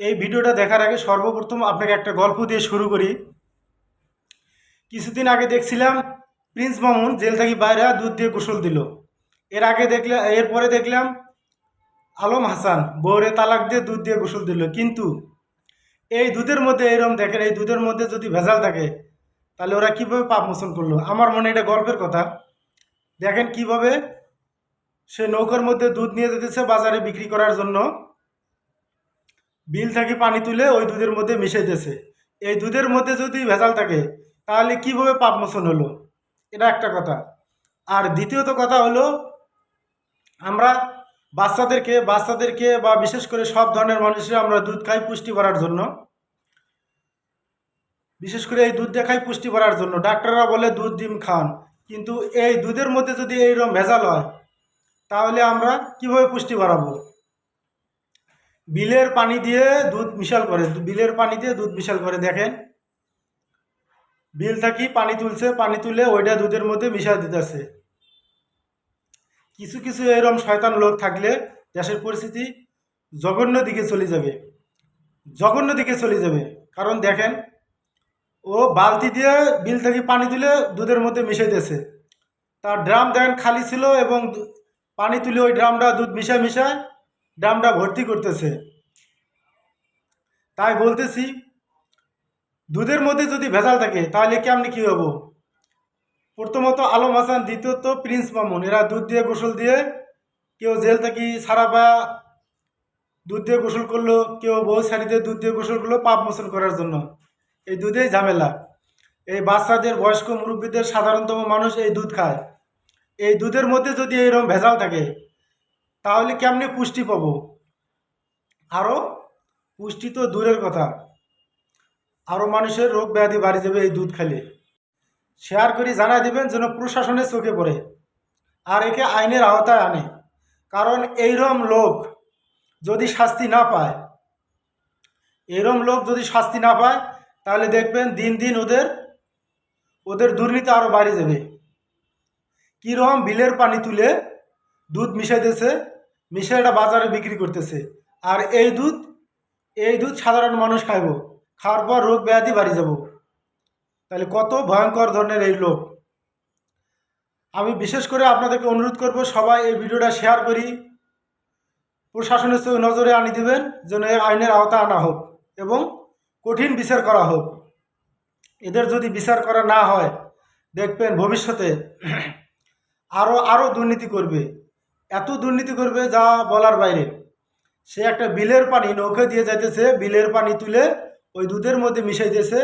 এই ভিডিওটা দেখার আগে সর্বপ্রথম আপনাকে একটা গল্প দিয়ে শুরু করি। কিছুদিন আগে দেখছিলাম প্রিন্স মামুন জেল থেকে বাইরে দুধ দিয়ে গোসল দিল। এর আগে দেখলাম এরপরে দেখলাম আলম হাসান বউরে তালাক দিয়ে দুধ দিয়ে গোসল দিল। কিন্তু এই দুধের মধ্যে এরকম দেখেন, এই দুধের মধ্যে যদি ভেজাল থাকে, তাহলে ওরা কীভাবে পাপ মোচন করল? আমার মনে এটা গল্পের কথা। দেখেন কীভাবে সে নৌকার মধ্যে দুধ নিয়ে যেতেছে বাজারে বিক্রি করার জন্য। বিল থেকে পানি তুলে ওই দুধের মধ্যে মিশাইতেছে এই দুধের মধ্যে যদি ভেজাল থাকে, তাহলে কীভাবে পাপ মোচন হলো? এটা একটা কথা। আর দ্বিতীয়ত কথা হলো, আমরা বাচ্চাদেরকে বাচ্চাদেরকে বা বিশেষ করে সব ধরনের মানুষের আমরা দুধ খাই পুষ্টি করার জন্য। বিশেষ করে এই দুধ দেখাই পুষ্টি করার জন্য। ডাক্তাররা বলে দুধ, ডিম খান। কিন্তু এই দুধের মধ্যে যদি এইরকম ভেজাল হয়, তাহলে আমরা কীভাবে পুষ্টি বাড়াবো? বিলের পানি দিয়ে দুধ মিশাল করে, বিলের পানি দিয়ে দুধ মিশাল করে, দেখেন। বিল থাকি পানি তুলছে? পানি তুলে ওইটা দুধের মধ্যে মিশা দিতেছে। কিছু কিছু এরকম শয়তান লোক থাকলে দেশের পরিস্থিতি জঘন্য দিকে চলে যাবে। জঘন্য দিকে চলে যাবে। কারণ দেখেন, ও বালতি দিয়ে বিল থেকে পানি তুলে দুধের মধ্যে মিশাইতেছে তার ড্রাম দেখেন খালি ছিল এবং পানি তুলে ওই ড্রামটা দুধ মিশায় মিশায় ড্রামটা ভর্তি করতেছে। তাই বলতেছি, দুধের মধ্যে যদি ভেজাল থাকে, তাহলে কেমনি কী হব? প্রথমত আলম হাসান, দ্বিতীয়ত প্রিন্স মামুন। এরা দুধ দিয়ে গোসল দিয়ে কেউ জেল থেকে সারা বা দুধ দিয়ে গোসল করল, কেউ বউ দিয়ে দুধ দিয়ে গোসল করল পাপ মোচন করার জন্য। এই দুধেই ঝামেলা। এই বাচ্চাদের বয়স্ক মুরব্বীদের সাধারণতম মানুষ এই দুধ খায়। এই দুধের মধ্যে যদি এইরকম ভেজাল থাকে তাহলে কেমনে পুষ্টি পাব? আরও পুষ্টি তো দূরের কথা। আরও মানুষের রোগ ব্যাধি বাড়ি যাবে এই দুধ খেলে। শেয়ার করে জানাই দেবেন যেন প্রশাসনের চোখে পড়ে আর একে আইনের আওতায় আনে। কারণ এইরম লোক যদি শাস্তি না পায় এরম লোক যদি শাস্তি না পায়, তাহলে দেখবেন দিন দিন ওদের ওদের দুর্নীতি আরও বাড়ি যাবে কীরকম বিলের পানি তুলে দুধ মিশাইতেছে মিশিয়ে এটা বাজারে বিক্রি করতেছে। আর এই দুধ এই দুধ সাধারণ মানুষ খাইব। খাওয়ার পর রোগ ব্যাধি বাড়ি যাব। তাহলে কত ভয়ঙ্কর ধরনের এই লোক। আমি বিশেষ করে আপনাদেরকে অনুরোধ করব, সবাই এই ভিডিওটা শেয়ার করি। প্রশাসনের নজরে আনি দেবেন, যেন এই আইনের আওতা আনা হোক এবং কঠিন বিচার করা হোক। এদের যদি বিচার করা না হয়, দেখবেন ভবিষ্যতে আরও আরও দুর্নীতি করবে। এত দুর্নীতি করবে যা বলার বাইরে। সে একটা বিলের পানি নৌকে দিয়ে যাইতেছে, বিলের পানি তুলে ওই দুধের মধ্যে মিশাইতেছে।